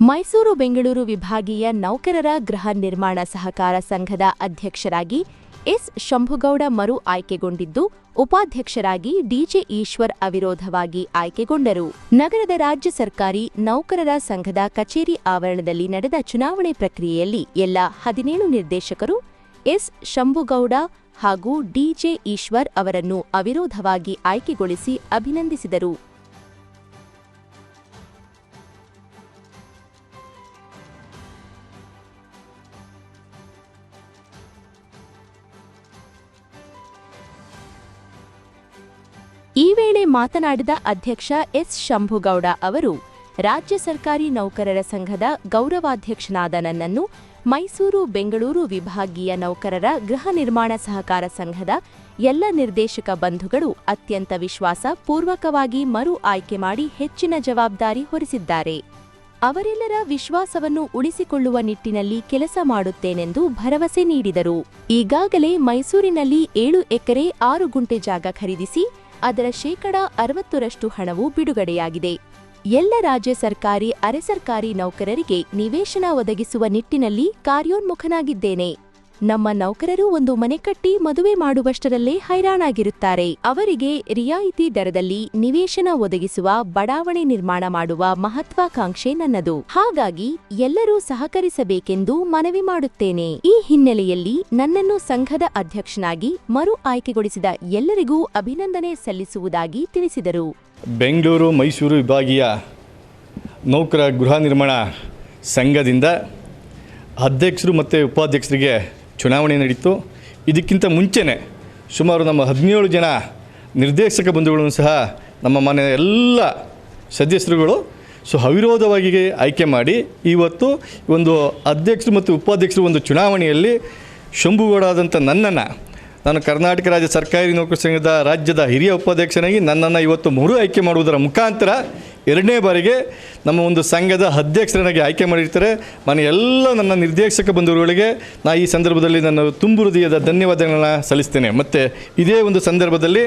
ಮೈಸೂರು ಬೆಂಗಳೂರು ವಿಭಾಗೀಯ ನೌಕರರ ಗೃಹ ನಿರ್ಮಾಣ ಸಹಕಾರ ಸಂಘದ ಅಧ್ಯಕ್ಷರಾಗಿ ಎಸ್. ಶಂಭುಗೌಡ ಮರು ಆಯ್ಕೆಗೊಂಡಿದ್ದು, ಉಪಾಧ್ಯಕ್ಷರಾಗಿ ಡಿಜೆ ಈಶ್ವರ್ ಅವಿರೋಧವಾಗಿ ಆಯ್ಕೆಗೊಂಡರು. ನಗರದ ರಾಜ್ಯ ಸರ್ಕಾರಿ ನೌಕರರ ಸಂಘದ ಕಚೇರಿ ಆವರಣದಲ್ಲಿ ನಡೆದ ಚುನಾವಣೆ ಪ್ರಕ್ರಿಯೆಯಲ್ಲಿ ಎಲ್ಲ ಹದಿನೇಳು ನಿರ್ದೇಶಕರು, ಎಸ್. ಶಂಭುಗೌಡ ಹಾಗೂ ಡಿಜೆ ಈಶ್ವರ್ ಅವರನ್ನು ಅವಿರೋಧವಾಗಿ ಆಯ್ಕೆಗೊಳಿಸಿ ಅಭಿನಂದಿಸಿದರು. ಈ ವೇಳೆ ಮಾತನಾಡಿದ ಅಧ್ಯಕ್ಷ ಎಸ್. ಶಂಭುಗೌಡ ಅವರು, ರಾಜ್ಯ ಸರ್ಕಾರಿ ನೌಕರರ ಸಂಘದ ಗೌರವಾಧ್ಯಕ್ಷನಾದ ನನ್ನನ್ನು ಮೈಸೂರು ಬೆಂಗಳೂರು ವಿಭಾಗೀಯ ನೌಕರರ ಗೃಹ ನಿರ್ಮಾಣ ಸಹಕಾರ ಸಂಘದ ಎಲ್ಲ ನಿರ್ದೇಶಕ ಬಂಧುಗಳು ಅತ್ಯಂತ ವಿಶ್ವಾಸ ಪೂರ್ವಕವಾಗಿ ಮರು ಆಯ್ಕೆ ಮಾಡಿ ಹೆಚ್ಚಿನ ಜವಾಬ್ದಾರಿ ಹೊರಿಸಿದ್ದಾರೆ. ಅವರೆಲ್ಲರ ವಿಶ್ವಾಸವನ್ನು ಉಳಿಸಿಕೊಳ್ಳುವ ನಿಟ್ಟಿನಲ್ಲಿ ಕೆಲಸ ಮಾಡುತ್ತೇನೆಂದು ಭರವಸೆ ನೀಡಿದರು. ಈಗಾಗಲೇ ಮೈಸೂರಿನಲ್ಲಿ ಏಳು ಎಕರೆ ಆರು ಗುಂಟೆ ಜಾಗ ಖರೀದಿಸಿ ಅದರ ಶೇಕಡ ಅರವತ್ತರಷ್ಟು ಹಣವು ಬಿಡುಗಡೆಯಾಗಿದೆ. ಎಲ್ಲ ರಾಜ್ಯ ಸರ್ಕಾರಿ, ಅರೆ ಸರ್ಕಾರಿ ನೌಕರರಿಗೆ ನಿವೇಶನ ಒದಗಿಸುವ ನಿಟ್ಟಿನಲ್ಲಿ ಕಾರ್ಯೋನ್ಮುಖನಾಗಿದ್ದೇನೆ. ನಮ್ಮ ನೌಕರರು ಒಂದು ಮನೆ ಕಟ್ಟಿ ಮದುವೆ ಮಾಡುವಷ್ಟರಲ್ಲೇ ಹೈರಾಣಾಗಿರುತ್ತಾರೆ. ಅವರಿಗೆ ರಿಯಾಯಿತಿ ದರದಲ್ಲಿ ನಿವೇಶನ ಒದಗಿಸುವ, ಬಡಾವಣೆ ನಿರ್ಮಾಣ ಮಾಡುವ ಮಹತ್ವಾಕಾಂಕ್ಷೆ ನನ್ನದು. ಹಾಗಾಗಿ ಎಲ್ಲರೂ ಸಹಕರಿಸಬೇಕೆಂದು ಮನವಿ ಮಾಡುತ್ತೇನೆ. ಈ ಹಿನ್ನೆಲೆಯಲ್ಲಿ ನನ್ನನ್ನು ಸಂಘದ ಅಧ್ಯಕ್ಷನಾಗಿ ಮರು ಆಯ್ಕೆಗೊಳಿಸಿದ ಎಲ್ಲರಿಗೂ ಅಭಿನಂದನೆ ಸಲ್ಲಿಸುವುದಾಗಿ ತಿಳಿಸಿದರು. ಬೆಂಗಳೂರು ಮೈಸೂರು ವಿಭಾಗೀಯ ನೌಕರ ಗೃಹ ನಿರ್ಮಾಣ ಸಂಘದಿಂದ ಅಧ್ಯಕ್ಷರು ಮತ್ತು ಉಪಾಧ್ಯಕ್ಷರಿಗೆ ಚುನಾವಣೆ ನಡೀತು. ಇದಕ್ಕಿಂತ ಮುಂಚೆನೇ ಸುಮಾರು ನಮ್ಮ ಹದಿನೇಳು ಜನ ನಿರ್ದೇಶಕ ಬಂಧುಗಳನ್ನು ಸಹ ನಮ್ಮ ಮನೆಯ ಎಲ್ಲ ಸದಸ್ಯರುಗಳು ಸೊ ಅವಿರೋಧವಾಗಿ ಆಯ್ಕೆ ಮಾಡಿ ಇವತ್ತು ಒಂದು ಅಧ್ಯಕ್ಷರು ಮತ್ತು ಉಪಾಧ್ಯಕ್ಷರು ಒಂದು ಚುನಾವಣೆಯಲ್ಲಿ ಶಂಭುಗೌಡಾದಂಥ ನನ್ನನ್ನು ನಾನು ಕರ್ನಾಟಕ ರಾಜ್ಯ ಸರ್ಕಾರಿ ನೌಕರ ಸಂಘದ ರಾಜ್ಯದ ಹಿರಿಯ ಉಪಾಧ್ಯಕ್ಷನಾಗಿ ನನ್ನನ್ನು ಇವತ್ತು ಮರು ಆಯ್ಕೆ ಮಾಡುವುದರ ಮುಖಾಂತರ ಎರಡನೇ ಬಾರಿಗೆ ನಮ್ಮ ಒಂದು ಸಂಘದ ಅಧ್ಯಕ್ಷರನ್ನಾಗಿ ಆಯ್ಕೆ ಮಾಡಿರ್ತಾರೆ. ಮನೆ ಎಲ್ಲ ನನ್ನ ನಿರ್ದೇಶಕ ಬಂಧುಗಳಿಗೆ ನಾ ಈ ಸಂದರ್ಭದಲ್ಲಿ ನನ್ನ ತುಂಬು ಹೃದಯದ ಧನ್ಯವಾದಗಳನ್ನ ಸಲ್ಲಿಸ್ತೇನೆ. ಮತ್ತು ಇದೇ ಒಂದು ಸಂದರ್ಭದಲ್ಲಿ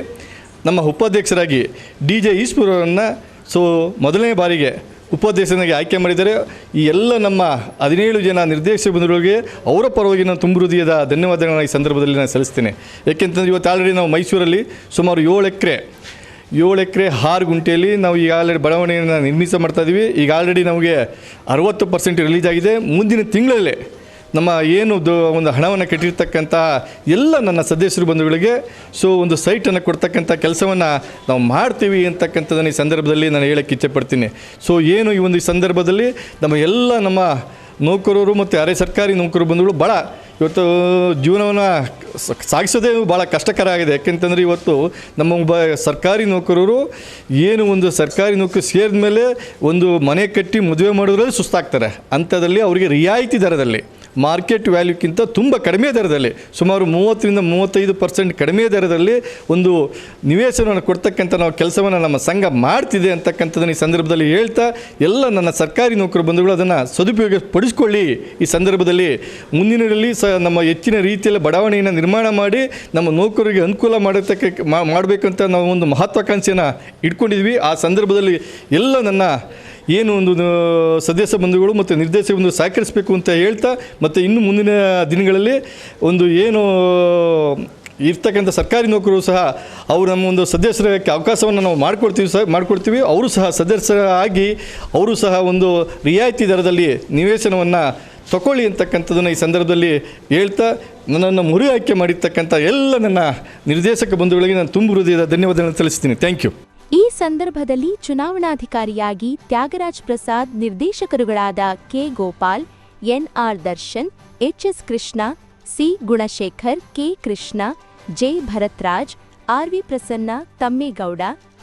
ನಮ್ಮ ಉಪಾಧ್ಯಕ್ಷರಾಗಿ ಡಿ ಜೆ ಈಶ್ವರವರನ್ನು ಸೊ ಮೊದಲನೇ ಬಾರಿಗೆ ಉಪಾಧ್ಯಕ್ಷನಾಗಿ ಆಯ್ಕೆ ಮಾಡಿದ್ದಾರೆ. ಈ ಎಲ್ಲ ನಮ್ಮ ಹದಿನೇಳು ಜನ ನಿರ್ದೇಶಕ ಬಂಧುಗಳಿಗೆ ಅವರ ಪರವಾಗಿ ನಾನು ತುಂಬ ಹೃದಯದ ಧನ್ಯವಾದಗಳನ್ನು ಈ ಸಂದರ್ಭದಲ್ಲಿ ನಾನು ಸಲ್ಲಿಸ್ತೇನೆ. ಯಾಕೆಂತಂದ್ರೆ ಇವತ್ತು ಆಲ್ರೆಡಿ ನಾವು ಮೈಸೂರಲ್ಲಿ ಸುಮಾರು ಏಳು ಎಕರೆ ಏಳು ಎಕರೆ ಆರು ಗುಂಟೆಯಲ್ಲಿ ನಾವು ಈಗ ಆಲ್ರೆಡಿ ಬಡಾವಣೆಯನ್ನು ನಿರ್ಮಿಸ ಮಾಡ್ತಾ ಇದ್ದೀವಿ ಈಗ ಆಲ್ರೆಡಿ ನಮಗೆ ಅರವತ್ತು ಪರ್ಸೆಂಟ್ ರಿಲೀಸ್ ಆಗಿದೆ. ಮುಂದಿನ ತಿಂಗಳಲ್ಲೇ ನಮ್ಮ ಏನು ಒಂದು ಹಣವನ್ನು ಕಟ್ಟಿರ್ತಕ್ಕಂಥ ಎಲ್ಲ ನನ್ನ ಸದಸ್ಯರು ಬಂಧುಗಳಿಗೆ ಸೊ ಒಂದು ಸೈಟನ್ನು ಕೊಡ್ತಕ್ಕಂಥ ಕೆಲಸವನ್ನು ನಾವು ಮಾಡ್ತೀವಿ ಅಂತಕ್ಕಂಥದ್ದನ್ನು ಈ ಸಂದರ್ಭದಲ್ಲಿ ನಾನು ಹೇಳಕ್ಕೆ ಇಚ್ಛೆಪಡ್ತೀನಿ ಸೊ ಏನು ಈ ಒಂದು ಸಂದರ್ಭದಲ್ಲಿ ನಮ್ಮ ಎಲ್ಲ ನಮ್ಮ ನೌಕರರು ಮತ್ತು ಅರೆ ಸರ್ಕಾರಿ ನೌಕರರು ಬಂಧುಗಳು ಭಾಳ ಇವತ್ತು ಜೀವನವನ್ನು ಸಾಗಿಸೋದೇ ಭಾಳ ಕಷ್ಟಕರ ಆಗಿದೆ. ಯಾಕೆಂತಂದರೆ ಇವತ್ತು ನಮ್ಮ ಒಬ್ಬ ಸರ್ಕಾರಿ ನೌಕರರು ಏನು ಒಂದು ಸರ್ಕಾರಿ ನೌಕರಿ ಸೇರಿದ ಮೇಲೆ ಒಂದು ಮನೆ ಕಟ್ಟಿ ಮದುವೆ ಮಾಡೋದ್ರಲ್ಲಿ ಸುಸ್ತಾಗ್ತಾರೆ. ಅಂಥದ್ರಲ್ಲಿ ಅವರಿಗೆ ರಿಯಾಯಿತಿ ದರದಲ್ಲಿ ಮಾರ್ಕೆಟ್ ವ್ಯಾಲ್ಯೂಕ್ಕಿಂತ ತುಂಬ ಕಡಿಮೆ ದರದಲ್ಲಿ, ಸುಮಾರು ಮೂವತ್ತರಿಂದ ಮೂವತ್ತೈದು ಪರ್ಸೆಂಟ್ ಕಡಿಮೆ ದರದಲ್ಲಿ ಒಂದು ನಿವೇಶನವನ್ನು ಕೊಡ್ತಕ್ಕಂಥ ನಾವು ಕೆಲಸವನ್ನು ನಮ್ಮ ಸಂಘ ಮಾಡ್ತಿದೆ ಅಂತಕ್ಕಂಥದ್ದನ್ನು ಈ ಸಂದರ್ಭದಲ್ಲಿ ಹೇಳ್ತಾ, ಎಲ್ಲ ನನ್ನ ಸರ್ಕಾರಿ ನೌಕರ ಬಂಧುಗಳು ಅದನ್ನು ಸದುಪಯೋಗ ಪಡಿಸ್ಕೊಳ್ಳಿ ಈ ಸಂದರ್ಭದಲ್ಲಿ ಮುಂದಿನದಲ್ಲಿ ಸ ನಮ್ಮ ಹೆಚ್ಚಿನ ರೀತಿಯಲ್ಲಿ ಬಡಾವಣೆಯನ್ನು ನಿರ್ಮಾಣ ಮಾಡಿ, ನಮ್ಮ ನೌಕರರಿಗೆ ಅನುಕೂಲ ಮಾಡತಕ್ಕ ಮಾಡಬೇಕಂತ ನಾವು ಒಂದು ಮಹತ್ವಾಕಾಂಕ್ಷೆಯನ್ನು ಇಟ್ಕೊಂಡಿದ್ವಿ. ಆ ಸಂದರ್ಭದಲ್ಲಿ ಎಲ್ಲ ನನ್ನ ಏನು ಒಂದು ಸದಸ್ಯ ಬಂಧುಗಳು ಮತ್ತು ನಿರ್ದೇಶಕ ಒಂದು ಸಹಕರಿಸಬೇಕು ಅಂತ ಹೇಳ್ತಾ ಮತ್ತು ಇನ್ನು ಮುಂದಿನ ದಿನಗಳಲ್ಲಿ ಒಂದು ಏನು, ಇರ್ತಕ್ಕಂಥ ಸರ್ಕಾರಿ ನೌಕರರು ಸಹ ಅವರು ನಮ್ಮ ಒಂದು ಸದಸ್ಯರಕ್ಕೆ ಅವಕಾಶವನ್ನು ನಾವು ಮಾಡಿಕೊಡ್ತೀವಿ ಸಹ, ಮಾಡಿಕೊಡ್ತೀವಿ. ಅವರು ಸಹ ಸದಸ್ಯರಾಗಿ ಅವರು ಸಹ ಒಂದು ರಿಯಾಯಿತಿ ದರದಲ್ಲಿ ನಿವೇಶನವನ್ನು ತಗೊಳ್ಳಿ ಅಂತಕ್ಕಂಥದ್ದನ್ನು ಈ ಸಂದರ್ಭದಲ್ಲಿ ಹೇಳ್ತಾ ನನ್ನನ್ನು ಮುರಿ ಆಯ್ಕೆ ಮಾಡಿರ್ತಕ್ಕಂಥ ಎಲ್ಲ ನನ್ನ ನಿರ್ದೇಶಕ ಬಂಧುಗಳಿಗೆ ನಾನು ತುಂಬ ಹೃದಯದ ಧನ್ಯವಾದಗಳನ್ನು ತಿಳಿಸ್ತೀನಿ ಥ್ಯಾಂಕ್ ಯು ಈ ಸಂದರ್ಭದಲ್ಲಿ ಚುನಾವಣಾಧಿಕಾರಿಯಾಗಿ Thyagaraj Prasad ನಿರ್ದೇಶಕರುಗಳಾದ K Gopal N R Darshan H S Krishna, C Gunashekar, K Krishna, J Bharathraj R V Prasanna, Thammegowda,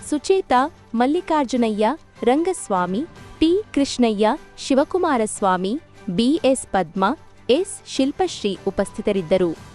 Sucheta, Mallikarjunaiah, Rangaswamy, T Krishnaiah, Shivakumaraswamy B S Padma, S Shilpashree ಉಪಸ್ಥಿತರಿದ್ದರು.